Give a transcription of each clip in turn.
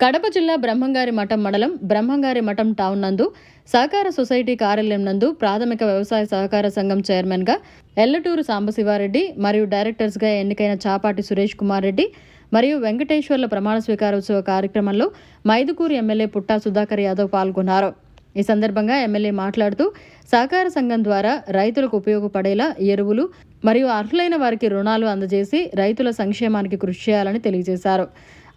కడప జిల్లా బ్రహ్మంగారి మఠం మండలం బ్రహ్మంగారి మఠం టౌన్ నందు సహకార సొసైటీ కార్యాలయం నందు ప్రాథమిక వ్యవసాయ సహకార సంఘం చైర్మన్గా ఎల్లటూరు సాంబశివారెడ్డి మరియు డైరెక్టర్స్గా ఎన్నికైన చాపాటి సురేష్ కుమార్ రెడ్డి మరియు వెంకటేశ్వర్ల ప్రమాణ స్వీకారోత్సవ కార్యక్రమంలో మైదుకూరు ఎమ్మెల్యే పుట్టా సుధాకర్ యాదవ్ పాల్గొన్నారు. ఈ సందర్భంగా ఎమ్మెల్యే మాట్లాడుతూ సహకార సంఘం ద్వారా రైతులకు ఉపయోగపడేలా ఎరువులు మరియు అర్హులైన వారికి రుణాలు అందజేసి రైతుల సంక్షేమానికి కృషి చేయాలని తెలియజేశారు.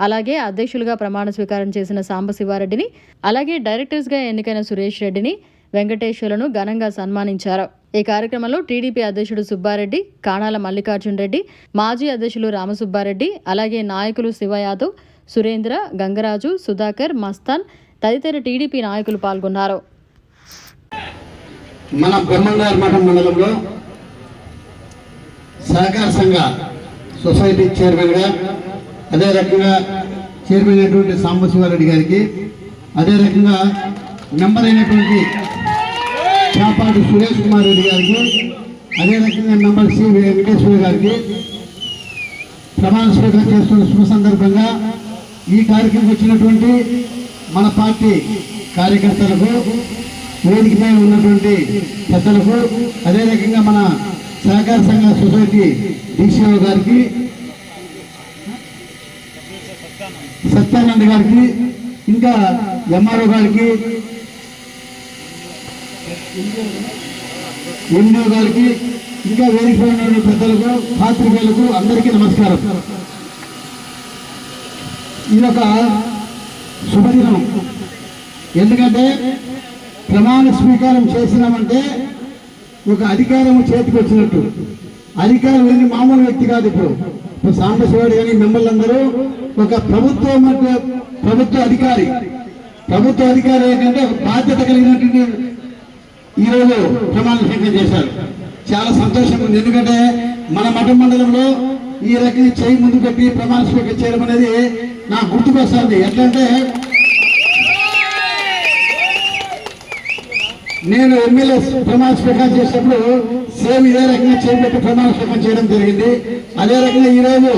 అలాగే అధ్యక్షులుగా ప్రమాణ స్వీకారం చేసిన సాంబశివారెడ్డిని అలాగే డైరెక్టర్స్గా ఎన్నికైన సురేష్ రెడ్డిని వెంకటేశ్వర్లను ఘనంగా సన్మానించారు. ఈ కార్యక్రమంలో టీడీపీ అధ్యక్షుడు సుబ్బారెడ్డి కాణాల మల్లికార్జున్ రెడ్డి మాజీ అధ్యక్షులు రామసుబ్బారెడ్డి అలాగే నాయకులు శివ యాదవ్ సురేంద్ర గంగరాజు సుధాకర్ మస్తాన్ తదితర టీడీపీ నాయకులు పాల్గొన్నారు. మన బ్రహ్మంగారు మఠం మండలంలో సహకార సంఘ సొసైటీ చైర్మన్గా అదే రకంగా చైర్మన్ అయినటువంటి సాంబశివారెడ్డి గారికి అదే రకంగా మెంబర్ అయినటువంటి చాపాటి సురేష్ కుమార్ రెడ్డి గారికి అదే రకంగా మెంబర్ సి వెంకటేశ్వర గారికి ప్రమాణ స్వీకారం చేస్తున్న శుభ సందర్భంగా ఈ కార్యక్రమం వచ్చినటువంటి మన పార్టీ కార్యకర్తలకు వేదిక ఉన్నటువంటి పెద్దలకు అదే రకంగా మన సహకార సంఘ సొసైటీ డిసిఓ గారికి సత్యానంద్ గారికి ఇంకా ఎంఆర్ఓ గారికి ఎండిఓ గారికి ఇంకా వేదిక ఉన్న పెద్దలకు పాత్రికేయులకు అందరికీ నమస్కారం. ఇది ఒక శుభదినం ఎందుకంటే ప్రమాణ స్వీకారం చేసినామంటే ఒక అధికారం చేతికి వచ్చినట్టు అధికారం లేని మామూలు వ్యక్తి కాదు ఇప్పుడు. సాంబశివాడు కానీ మిమ్మల్ని అందరూ ఒక ప్రభుత్వం అంటే ప్రభుత్వ అధికారి. ప్రభుత్వ అధికారి ఏంటంటే ఒక బాధ్యత కలిగినటువంటి ఈరోజు ప్రమాణ స్వీకారం చేశారు. చాలా సంతోషంగా ఉంది. ఎందుకంటే మన మఠ మండలంలో ఈ రకంగా చేయి ముందు పెట్టి ప్రమాణ స్వీకారం చేయడం అనేది నాకు గుర్తుకొస్తుంది. ఎట్లంటే నేను ఎమ్మెల్యే ప్రమాణ స్వీకారం చేసినప్పుడు సేమ్ ఇదే రకంగా చేపెట్టి ప్రమాణస్వీకరణ చేయడం జరిగింది. అదే రకంగా ఈరోజు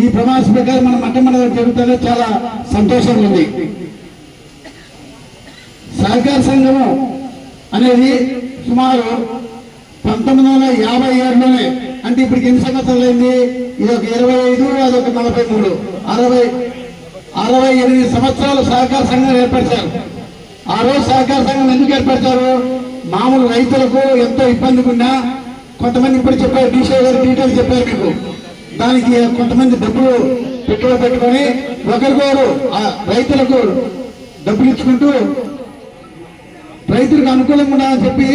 ఈ ప్రమాణ స్వీకారం మన మొట్టమొదటి మండలం జరుగుతుందో చాలా సంతోషంగా ఉంది. సహకార సంఘము అనేది సుమారు పంతొమ్మిది వందల యాభై ఏడులోనే అంటే ఇప్పటికి ఎన్ని సంవత్సరాలు అయింది? ఇది ఒక ఇరవై ఐదు అదొక నలభై మూడు. అరవై అరవై ఎనిమిది సంవత్సరాలు సహకార సంఘం ఏర్పరిచారు. ఆ రోజు సహకార సంఘం ఎందుకు ఏర్పరిచారు? మామూలు రైతులకు ఎంతో ఇబ్బందిగా ఉన్నా కొంతమంది ఇప్పుడు చెప్పారు డీసీ గారు డీటెయిల్స్ చెప్పారు మీకు. దానికి కొంతమంది డబ్బులు పెట్టుబడి పెట్టుకొని ఒకరికొకరు రైతులకు డబ్బులు ఇచ్చుకుంటూ రైతులకు అనుకూలంగా ఉండాలని చెప్పి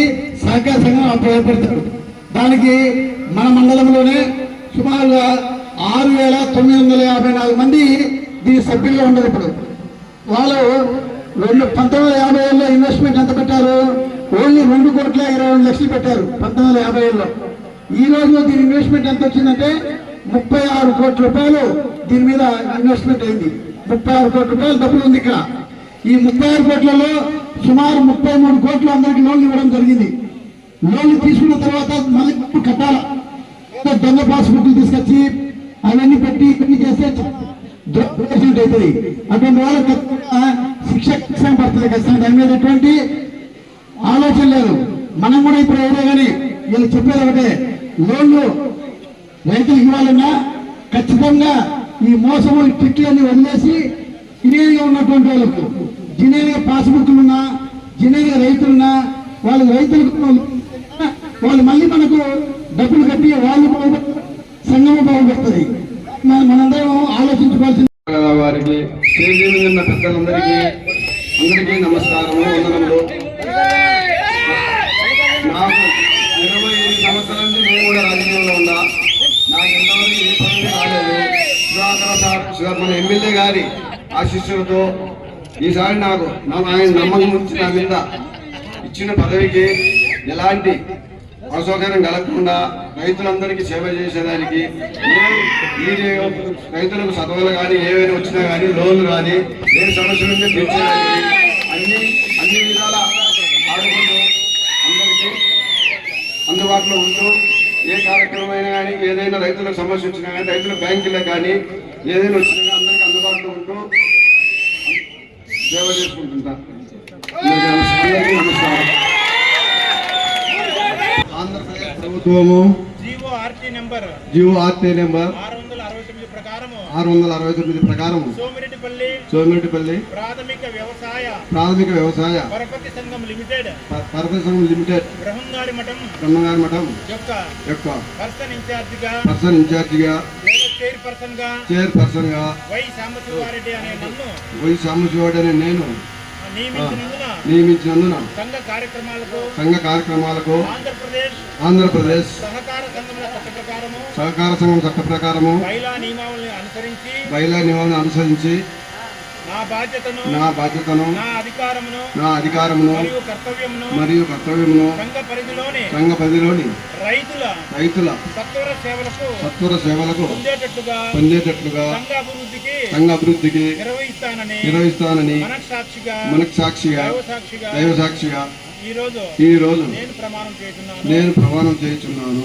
సహకార సంఘం ఏర్పడతారు. దానికి మన మండలంలోనే సుమారుగా ఆరు వేల తొమ్మిది వందల యాభై నాలుగు మంది దీని సభ్యులుగా ఉండరు ఇప్పుడు. వాళ్ళు రెండు పంతొమ్మిది వందల యాభై ఏళ్ళలో ఇన్వెస్ట్మెంట్ ఎంత పెట్టారు? ఓన్లీ రెండు కోట్ల ఇరవై రెండు లక్షలు పెట్టారు పంతొమ్మిది వందల యాభై ఈ రోజు దీని ఇన్వెస్ట్మెంట్ ఎంత వచ్చిందంటే ముప్పై ఆరు కోట్ల రూపాయలు దీని మీద ఇన్వెస్ట్మెంట్ అయింది. ముప్పై ఆరు కోట్ల రూపాయలు డబ్బులు ఉంది ఇక్కడ. ఈ ముప్పై ఆరు కోట్లలో సుమారు ముప్పై మూడు కోట్లు అందరికి లోన్లు ఇవ్వడం జరిగింది. లోన్లు తీసుకున్న తర్వాత మళ్ళీ డబ్బు కట్టాలి? ఏదో దొంగ పాస్బుక్లు తీసుకొచ్చి అవన్నీ పెట్టి ఇవన్నీ చేస్తే అవుతుంది. అటువంటి వాళ్ళకి శిక్ష పడుతుంది. ఖచ్చితంగా దాని మీద ఎటువంటి ఆలోచన లేదు మనం కూడా ఇప్పుడు ఎవరో కానీ వీళ్ళు చెప్పేది ఒకటే లోన్లు రైతులు ఇవ్వాలన్నా ఖచ్చితంగా ఈ మోసము ఈ ట్రిక్లన్నీ వదిలేసి జినేలుగా ఉన్నటువంటి వాళ్ళకు జినేలుగా పాస్బుక్లున్నా ఉన్నా రైతులున్నా వాళ్ళు రైతులకు వాళ్ళు మళ్ళీ మనకు డబ్బులు కట్టి వాళ్ళు సంఘము బాగుపడుతుంది. మనందరం ఆలోచించుకోవాల్సింది. వారికి స్టేజీ పెద్దలందరికీ అందరికీ నమస్కారము నాకు ఇరవై ఐదు సంవత్సరాల నుంచి నేను కూడా రాజకీయంలో ఉన్నా నాకు ఎంతవరకు ఏ పదవి రాలేదు సుధాకర సార్ సార్ మన ఆశీస్సులతో ఈసారి నాకు ఆయన నమ్మకం ఉంచి నా మీద ఇచ్చిన పదవికి ఎలాంటి అసౌకర్యం కలగకుండా రైతులందరికీ సేవ చేసేదానికి ఈ రైతులకు చదువులు కానీ ఏవైనా వచ్చినా కానీ లోన్లు కానీ ఏ సమస్య నుండి తీర్చేదానికి అన్ని అన్ని విధాల ఆడుకుంటూ అందరికీ అందుబాటులో ఉంటూ ఏ కార్యక్రమం అయినా కానీ ఏదైనా రైతులకు సమస్య వచ్చినా కానీ రైతుల బ్యాంకులకు కానీ ఏదైనా వచ్చినా కానీ అందరికీ అందుబాటులో ఉంటూ సేవ చేసుకుంటుంటా నమస్కారం. ఆంధ్రప్రదేశ్ ప్రభుత్వము జీవో ఆర్టీ నెంబర్ నెంబర్ ఆరు వందల అరవై తొమ్మిది ప్రకారం సోమిరెడ్డిపల్లి సోమిరెడ్డిపల్లి ప్రాథమిక వ్యవసాయ ప్రాథమిక వ్యవసాయ పరపతి సంఘం లిమిటెడ్ ప- పరపతి సంఘం లిమిటెడ్ బ్రహ్మంగారి మఠం బ్రహ్మగారి మఠం యొక్క యొక్క పర్సన్ ఇన్ఛార్జిగా పర్సన్ ఇన్ఛార్జిగా లేదా చైర్ పర్సన్గా వై సాంబశివారెడ్డి అనే నేను నియమించినందున సంఘ కార్యక్రమాలకు సంఘ కార్యక్రమాలకు ఆంధ్రప్రదేశ్ ఆంధ్రప్రదేశ్ సహకార సంఘం చట్ట ప్రకారము నియమావళిని బయలా నియమాలను అనుసరించి నా బాధ్యతను నా బాధ్యతను నా అధికారమును నా అధికారమును మరియు కర్తవ్యమును సంఘ పరిధిలోని రైతుల రైతుల సత్వర సేవలకు పొందేటట్లుగా సంఘ అభివృద్ధికి నిర్వహిస్తానని మనస్సాక్షిగా మనకు సాక్షిగా దైవ సాక్షిగా ఈ రోజు నేను ప్రమాణం చేస్తున్నాను నేను ప్రమాణం చేయుచున్నాను